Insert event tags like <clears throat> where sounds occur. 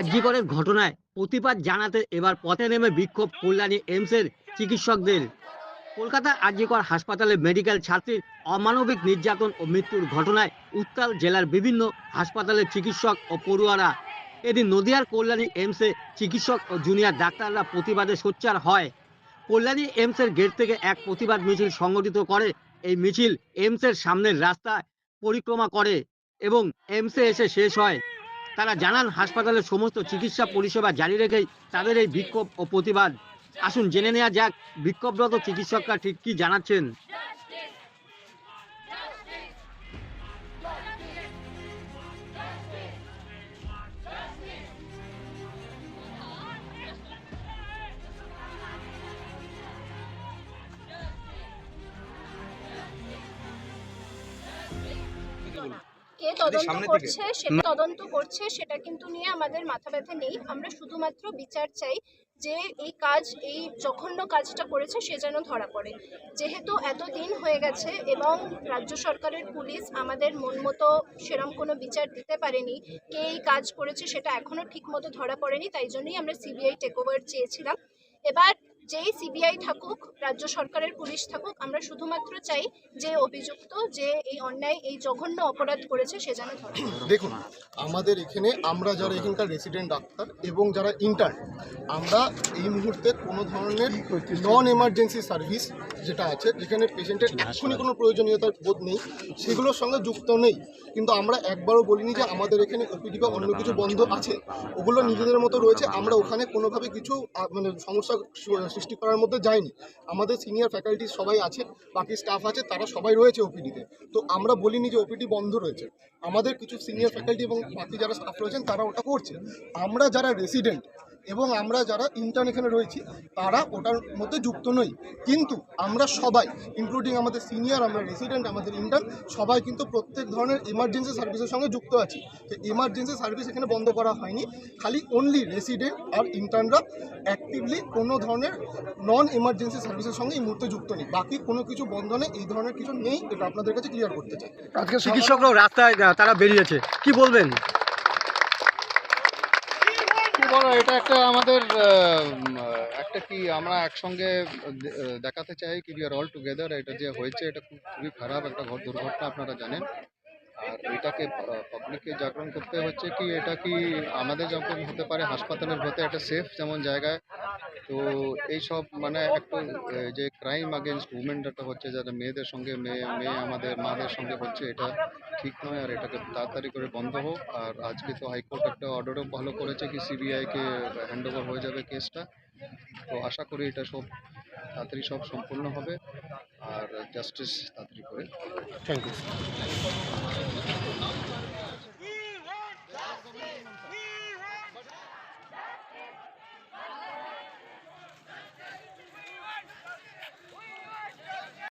আর্যিকরের ঘটনায় প্রতিবাদ জানাতে এবার পথে নেমে বিক্ষোভ কল্যাণী এইমসের চিকিৎসকদের। কলকাতা আর্যিকর হাসপাতালে মেডিকেল ছাত্রীর অমানবিক নির্যাতন ও মৃত্যুর ঘটনায় উত্তাল জেলার বিভিন্ন হাসপাতালের চিকিৎসক ও পড়ুয়ারা। এদিন নদিয়ার কল্যাণী এইমসে চিকিৎসক ও জুনিয়র ডাক্তাররা প্রতিবাদে সোচ্চার হয়। কল্যাণী এইমসের গেট থেকে এক প্রতিবাদ মিছিল সংগঠিত করে। এই মিছিল এইমসের সামনের রাস্তায় পরিক্রমা করে এবং এইমসে এসে শেষ হয়। তারা জানান, হাসপাতালের সমস্ত চিকিৎসা পরিষেবা জারি রেখেই তাদের এই বিক্ষোভ ও প্রতিবাদ। আসুন জেনে নেওয়া যাক বিক্ষোভরত চিকিৎসকরা ঠিক কি জানাচ্ছেন। কে তদন্ত করছে সেটা তদন্ত করছে সেটা কিন্তু নিয়ে আমাদের মাথা ব্যথা নেই। আমরা শুধুমাত্র বিচার চাই যে এই কাজ এই জঘন্য কাজটা করেছে সে যেন ধরা পড়ে। যেহেতু এত দিন হয়ে গেছে এবং রাজ্য সরকারের পুলিশ আমাদের মন মতো সেরম কোনো বিচার দিতে পারেনি কে এই কাজ করেছে সেটা এখনও ঠিক মতো ধরা পড়েনি তাই জন্যই আমরা সিবিআই টেক ওভার চেয়েছিলাম। এবার যেই সিবিআই থাকুক রাজ্য সরকারের পুলিশ থাকুক আমরা শুধুমাত্র চাই যে অভিযুক্ত যে এই অন্যায় এই জঘন্য অপরাধ করেছে সে যেন ধরা। <clears throat> দেখুন আমাদের এখানে আমরা যারা এখানকার রেসিডেন্ট ডাক্তার এবং যারা ইন্টার্ন আমরা এই মুহূর্তে কোনো ধরনের নন এমার্জেন্সি সার্ভিস যেটা আছে যেখানে পেশেন্টের এক্ষুনি কোনো প্রয়োজনীয়তার বোধ নেই সেগুলোর সঙ্গে যুক্ত নেই। কিন্তু আমরা একবারও বলিনি যে আমাদের এখানে ওপিডি বা অন্য কিছু বন্ধ আছে ওগুলো নিজেদের মতো রয়েছে আমরা ওখানে কোনোভাবে কিছু মানে সমস্যা সৃষ্টি করার মধ্যে যায়নি। আমাদের সিনিয়র ফ্যাকাল্টি সবাই আছে, বাকি স্টাফ আছে, তারা সবাই রয়েছে ওপিডিতে তো। আমরা বলিনি যে ওপিডি বন্ধ রয়েছে। আমাদের কিছু সিনিয়র ফ্যাকাল্টি এবং বাকি যারা স্টাফ রয়েছেন, তারা ওটা করছে। আমরা যারা রেসিডেন্ট এবং আমরা যারা ইন্টার্ন এখানে রয়েছি, তারা ওটার মধ্যে যুক্ত নই। কিন্তু আমরা সবাই ইনক্লুডিং আমাদের সিনিয়র আমরা রেসিডেন্ট আমাদের ইন্টার্ন সবাই কিন্তু প্রত্যেক ধরনের এমার্জেন্সি সার্ভিসের সঙ্গে যুক্ত আছি। তো এমার্জেন্সি সার্ভিস এখানে বন্ধ করা হয়নি। খালি অনলি রেসিডেন্ট আর ইন্টার্নরা অ্যাক্টিভলি কোনো ধরনের নন এমার্জেন্সি সার্ভিসের সঙ্গে এই মুহূর্তে যুক্ত নেই। বাকি কোনো কিছু বন্ধ নেই, এই ধরনের কিছু নেই, এটা আপনাদের কাছে ক্লিয়ার করতে চাই। আজকে চিকিৎসকরাও রাস্তায় তারা বেরিয়েছে। কি বলবেন? বলো এটা একটা আমাদের একটা কি আমরা একসঙ্গে দেখাতে চাই কি উই আর অল টুগেদার এটা যে হয়েছে, এটা খুব খুবই খারাপ একটা ঘর দুর্ঘটনা আপনারা জানেন। আর এটাকে পাবলিককে জাগরণ করতে হচ্ছে কি, এটা কি আমাদের যখন হতে পারে হাসপাতালের হতে একটা সেফ যেমন জায়গায় তো এই সব মানে একটু যে ক্রাইম আগেনস্ট উমেন যেটা হচ্ছে যারা মেয়েদের সঙ্গে মেয়ে মেয়ে আমাদের মাদের সঙ্গে হচ্ছে এটা ঠিক নয় আর এটাকে তাড়াতাড়ি করে বন্ধ হোক। আর আজকে তো হাইকোর্ট একটা অর্ডারও ভালো করেছে কি সিবিআইকে হ্যান্ড ওভার হয়ে যাবে কেসটা। তো আশা করি এটা সব তাড়াতাড়ি সব সম্পূর্ণ হবে। আর জাস্টিস তাড়াতাড়ি করে। Thank you